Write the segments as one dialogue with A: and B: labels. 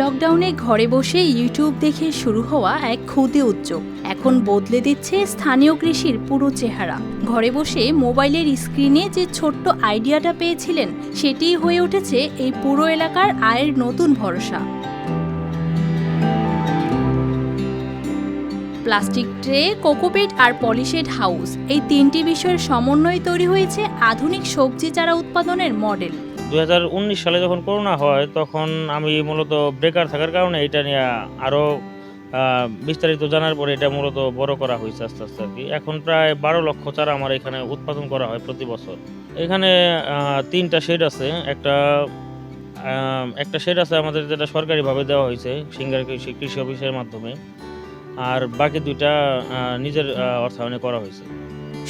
A: লকডাউনে ঘরে বসে ইউটিউব দেখে শুরু হওয়া এক ক্ষুদে উদ্যোগ। এখন বদলে দিচ্ছে স্থানীয় কৃষির পুরো চেহারা। ঘরে বসে মোবাইলের স্ক্রিনে যে ছোট্ট আইডিয়াটা পেয়েছিলেন, সেটিই হয়ে উঠেছে এই পুরো এলাকার আয়ের নতুন ভরসা। প্লাস্টিক ট্রে, কোকোপেট আর পলিশেড হাউস, এই তিনটি বিষয়ের সমন্বয়ে তৈরি হয়েছে আধুনিক সবজি চারা উৎপাদনের মডেল।
B: দু হাজার উনিশ সালে যখন করোনা হয়, তখন আমি মূলত বেকার থাকার কারণে এটা নিয়ে আরও বিস্তারিত জানার পরে এটা মূলত বড় করা হয়েছে আস্তে আস্তে আর কি। এখন প্রায় বারো লক্ষ চারা আমার এখানে উৎপাদন করা হয় প্রতি বছর। এখানে তিনটা শেড আছে। একটা একটা শেড আছে আমাদের যেটা সরকারিভাবে দেওয়া হয়েছে সিঙ্গার কৃষি কৃষি অফিসের মাধ্যমে। আর বাকি দুইটা নিজের অর্থায়নে করা হয়েছে।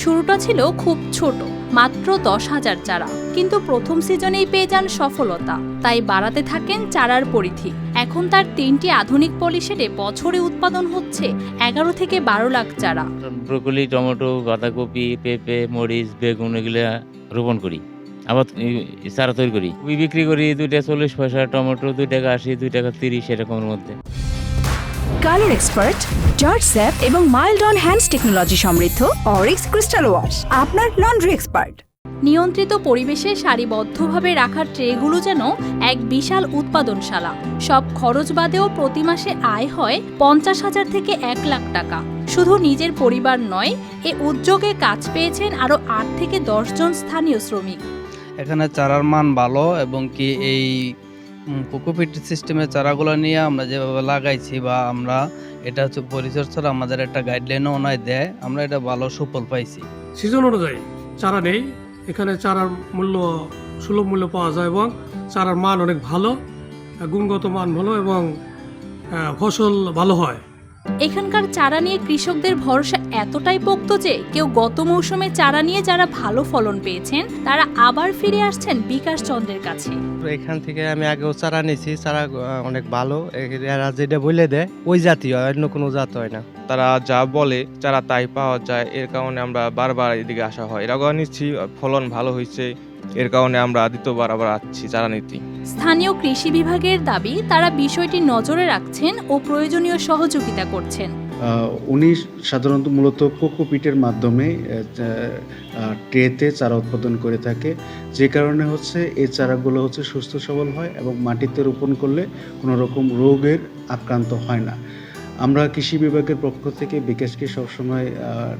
A: শুরুটা ছিল খুব ছোট, মাত্র দশ হাজার চারা। কিন্তু প্রথম সিজনেই পেয়ে যান সফলতা। তাই বাড়াতে থাকেন চারার পরিধি। এখন তার তিনটি আধুনিক পলিশেডে বছরে উৎপাদন হচ্ছে এগারো থেকে বারো লাখ চারা।
C: ব্রোকলি, টমেটো, বাঁধাকপি, পেঁপে, মরিচ, বেগুন এগুলো রোপণ করি। আবার চারা তৈরি করি। বিক্রি করি দুই টাকা চল্লিশ পয়সা, টমেটো দুই টাকা আশি দুই টাকা তিরিশ এরকমের মধ্যে।
D: কালার এক্সপার্ট জর্জ স্যাপ এবং মাইল্ড অন হ্যান্ডস টেকনোলজি সমৃদ্ধ অরিক্স ক্রিস্টাল ওয়াশ আপনার লন্ড্রি এক্সপার্ট।
A: নিয়ন্ত্রিত পরিবেশে সারিবদ্ধভাবে রাখার ট্রেগুলো যেন এক বিশাল উৎপাদনশালা। সব খরচ বাদেও প্রতি মাসে আয় হয় পঞ্চাশ হাজার থেকে এক লাখ টাকা। শুধু নিজের পরিবার নয় এ উদ্যোগে কাজ পেয়েছেন আরও আট থেকে দশ জন স্থানীয় শ্রমিক।
E: এখানে চারার মান ভালো এবং কি এই কোকোপিট সিস্টেমের চারাগুলো নিয়ে আমরা যেভাবে লাগাইছি বা আমরা, এটা হচ্ছে পরিচর্যার আমাদের একটা গাইডলাইনও ওনায় দেয়, আমরা এটা ভালো সুফল পাইছি।
F: সিজন অনুযায়ী চারা নেই, এখানে চারার মূল্য, সুলভ মূল্য পাওয়া যায় এবং চারার মান অনেক ভালো, গুণগত মান ভালো এবং ফসল ভালো হয়।
A: এখানকার চারা নিয়ে কৃষকদের ভরসা এতটাই পোক্ত যে কেউ গত মৌসুমে চারা নিয়ে যারা ভালো ফলন পেয়েছেন তারা আবার ফিরে আসছেন বিকাশ চন্দ্রের কাছে।
G: এখান থেকে আমি আগেও চারা নিয়েছি চারা অনেক ভালো। এরা যেটা বলে দেয় ওই জাতি হয় অন্য কোনো জাত হয় না।
H: তারা যা বলে যারা তাই পাওয়া যায় এর কারণে আমরা বারবার এদিকে আসা হয়। এর আগেও নিচ্ছি ফলন ভালো হয়েছে এর কারণে আমরা দ্বিতীয়বার আবার আসছি চারা নিতে।
A: স্থানীয় কৃষি বিভাগের দাবি তারা বিষয়টি নজরে রাখছেন ও প্রয়োজনীয় সহযোগিতা করছেন।
I: উনি সাধারণত মূলত কোকোপিটের মাধ্যমে ট্রেতে চারা উৎপাদন করে থাকে। যে কারণে হচ্ছে এই চারাগুলো হচ্ছে সুস্থ সবল হয় এবং মাটিতে রোপণ করলে কোনো রকম রোগের আক্রান্ত হয় না। আমরা কৃষি বিভাগের পক্ষ থেকে বিকাশকে সবসময়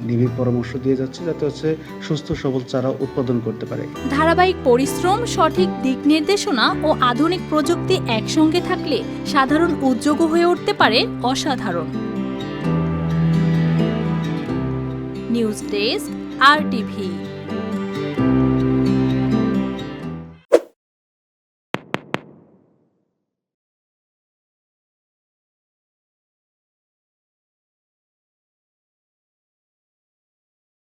I: নিবিড় পরামর্শ দিয়ে যাচ্ছি যাতে হচ্ছে সুস্থ, সবল চারা উৎপাদন করতে পারে।
A: ধারাবাহিক পরিশ্রম, সঠিক দিক নির্দেশনা ও আধুনিক প্রযুক্তি একসঙ্গে থাকলে সাধারণ উদ্যোগও হয়ে উঠতে পারে অসাধারণ। News desk, R TV.